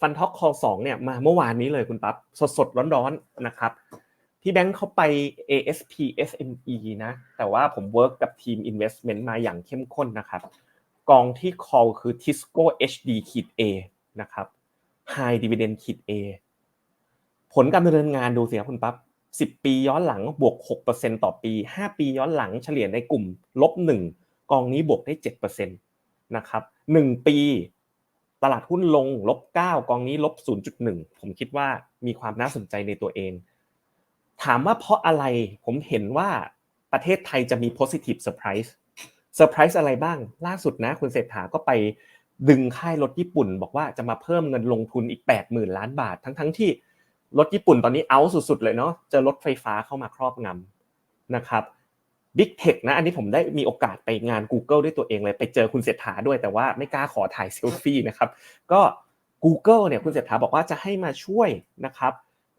ฟันท็อกคอสองเนี่ยมาเมื่อวานนี้เลยคุณปั๊บสดสดร้อนๆนะครับที่แบงค์เขาไป ASP SME นะแต่ว่าผมเวิร์กกับทีม Investment มาอย่างเข้มข้นนะครับกองที่ call คือ Tisco HD ขีด A นะครับ High Dividend ขีด A ผลการดำเนินงานดูสิครับคุณปั๊บ10 ปีย้อนหลังบวก 6%ต่อปี 5 ปีย้อนหลังเฉลี่ยในกลุ่มลบ 1 กองนี้บวกได้ 7%นะครับ 1 ปี ตลาดหุ้นลงลบ9กองนี้ลบ0.1ผมคิดว่ามีความน่าสนใจในตัวเอง ถามว่าเพราะอะไรผมเห็นว่าประเทศไทยจะมี positive surprise เซอร์ไพรส์อะไรบ้าง ล่าสุดนะ คุณเศรษฐาก็ไปดึงค่ายรถญี่ปุ่น บอกว่าจะมาเพิ่มเงินลงทุนอีก 8 0,000 ล้านบาท ทั้งๆที่รถญี่ปุ่นตอนนี้เอาสุดๆเลยเนาะเจอรถไฟฟ้าเข้ามาครอบงำนะครับ บิ๊กเทคนะอันนี้ผมได้มีโอกาสไปงาน Google ด้วยตัวเองเลยไปเจอคุณเศรษฐาด้วยแต่ว่าไม่กล้าขอถ่ายเซลฟี่นะครับก็ Google เนี่ยคุณเศรษฐาบอกว่าจะให้มาช่วยนะครับ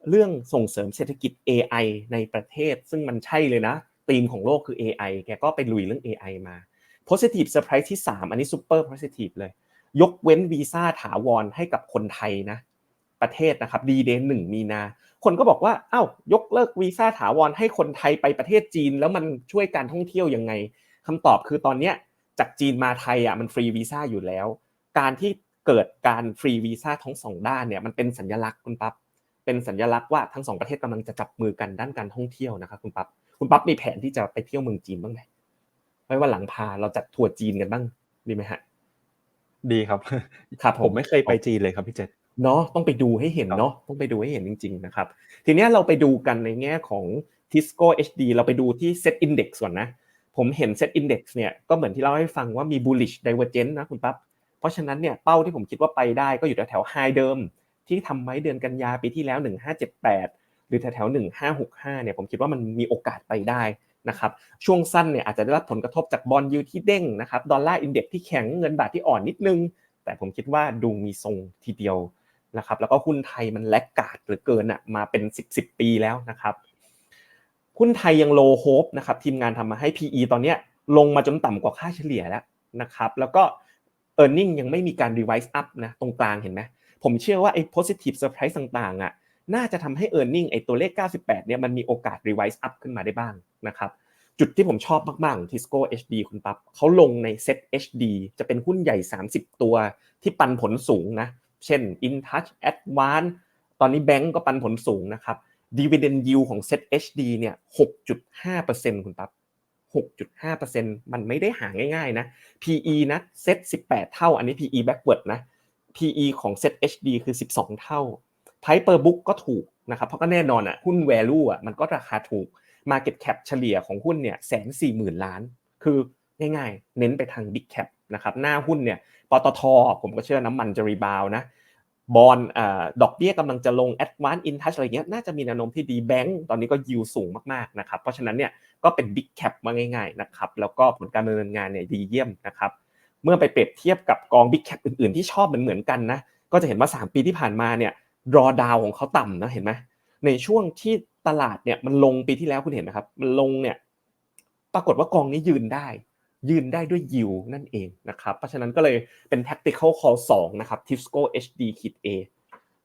เรื่องส่งเสริมเศรษฐกิจ AI ในประเทศ ซึ่งมันใช่เลยนะธีมของโลกคือ AI แกก็ไปลุยเรื่อง AI มา positive surprise ที่ 3 อันนี้ super positive เลย ยกเว้นวีซ่าถาวรให้กับคนไทยนะ ประเทศนะครับดีเดย์หนึ่งมีนา คนก็บอกว่าอ้าวยกเลิกวีซ่าถาวรให้คนไทยไปประเทศจีน แล้วมันช่วยการท่องเที่ยวยังไงคำตอบคือตอนเนี้ยจากจีนมาไทยอะมันฟรีวีซ่าอยู่แล้ว การที่เกิดการฟรีวีซ่าทั้งสองด้านเนี่ยมันเป็นสัญลักษณ์คุณปั๊บเป็นสัญลักษณ์ว่าทั้งสองประเทศกำลังจะจับมือกันด้านการท่องเที่ยวนะครับคุณปั๊บคุณปั๊บมีแผนที่จะไปเที่ยวเมืองจีนบ้างไหมไว้ว่าหลังพาเราจัดทัวร์จีนกันบ้างดีไหมฮะดีครับครับผมไม่เคยไปจีนเลยครับพี่เจษ เนาะต้องไปดูให้เห็นเนาะต้องไปดูให้เห็นจริง ๆ นะครับ ทีนี้เราไปดูกันในแง่ของ Tisco HD เราไปดูที่ Set Index ก่อนนะ ผมเห็น Set Index เนี่ยก็เหมือนที่เล่าให้ฟังว่ามี bullish divergence นะคุณปั๊บเพราะฉะนั้นเนี่ยเป้าที่ผมคิดว่าไปได้ก็อยู่แถวๆ high เดิม ที่ทำไว้เดือนกันยาปีที่แล้ว 1578 หรือแถวๆ1565เนี่ยผมคิดว่ามันมีโอกาสไปได้นะครับช่วงสั้นเนี่ยอาจจะได้รับผลกระทบจากบอลยูที่เด้งนะครับดอลลาร์อินเด็กที่แข็งเงินบาทที่อ่อนนิดนึง แต่ผมคิดว่าดูมีทรงทีเดียว นะครับแล้วก็หุ้นไทยมันแลกกาดหรือเกินอะมาเป็น 10 10ปีแล้วนะครับหุ้นไทยยังโลโฮปนะครับทีมงานทำมาให้ PE ตอนเนี้ยลงมาจนต่ำกว่าค่าเฉลี่ยแล้วนะครับแล้วก็ e a r n i n g ยังไม่มีการ revise up นะตรงกลางเห็นไหมผมเชื่อว่าไอ้ positive surprise ต่างๆอะน่าจะทำให้ e a r n i n g ไอ้ตัวเลข 98 เนี่ยมันมีโอกาส revise up ขึ้นมาได้บ้างนะครับจุดที่ผมชอบมากๆของ Tisco HD คุณปั๊บเขาลงใน Set HD จะเป็นหุ้นใหญ่ 30 ตัวที่ปันผลสูงนะ เช่น InTouch Advance ตอนนี้แบงก์ก็ปันผลสูงนะครับ Dividend Yield ของ Set HD เนี่ย 6.5%คุณปั๊บ6.5%มันไม่ได้หาง่ายๆนะ PE นะ Set 18 เท่า อันนี้ PE backward นะ PE ของ Set HD คือ 12 เท่า Price per book ก็ถูกนะครับ เพราะก็แน่นอนอะหุ้น value อะมันก็ราคาถูก Market Cap เฉลี่ยของหุ้นเนี่ยแสนสี่หมื่นล้าน คือง่ายๆ เน้นไปทาง Big Cap นะครับหน้าหุ้นเนี่ยปตทผมก็เชื่อน้ำมันจะรีบาวนะบอลดอกเบี้ยกำลังจะลง Advance In Touch อะไรเงี้ยน่าจะมีแนวโน้มที่ดีแบงก์ตอนนี้ก็ยิวสูงมากๆนะครับเพราะฉะนั้นเนี่ยก็เป็น Big Cap มาง่ายๆนะครับแล้วก็ผลการดำเนินงานเนี่ยดีเยี่ยมนะครับเมื่อไปเปรียบเทียบกับกอง Big Cap อื่นๆ ที่ชอบเหมือนๆกันนะก็จะเห็นว่า 3 ปีที่ผ่านมาเนี่ย drawdown ของเขาต่ำนะเห็นไหมในช่วงที่ตลาดเนี่ยมันลงปีที่แล้วคุณเห็นไหมครับมันลงเนี่ยปรากฏว่ากองนี้ยืนได้ ยืนได้ด้วยยิวนั่นเองนะครับ เพราะฉะนั้นก็เลยเป็น tactical call 2 นะครับ Tisco HD ขีด A